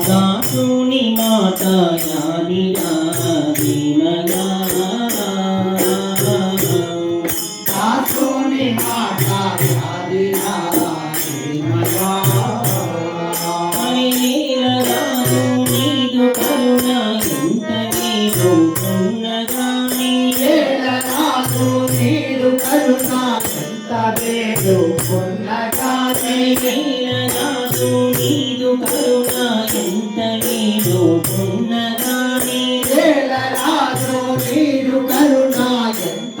దాసుని మాట యాదిరా దేవయా దాసుని మాట కరుణ ఎంత వేడు కొన్నగానే హరిలీలరాజు నీదు కరుణ ఎంత నీదు ఉన్నగాని ఏలనాడు నీడు ఎంత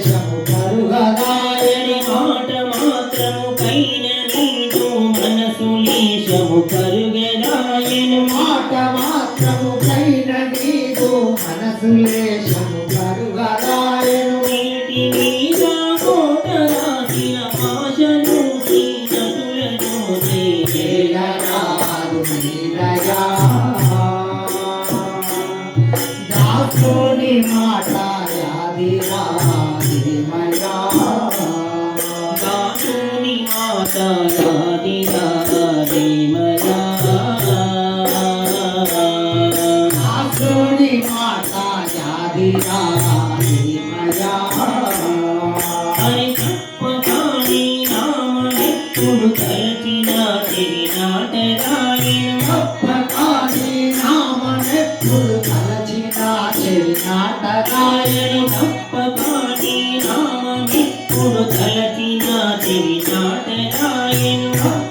మనసు లేశము కరుగదాయను మీద కోట రాసిన ఆశను నటులను ఏలనాడు నీదయా దాసుని మాట యాదిరా దేవయా దాసుని మాట నాటకాయను గొప్ప పాటి నామమి ఇప్పుడు తలచిన తిరిగి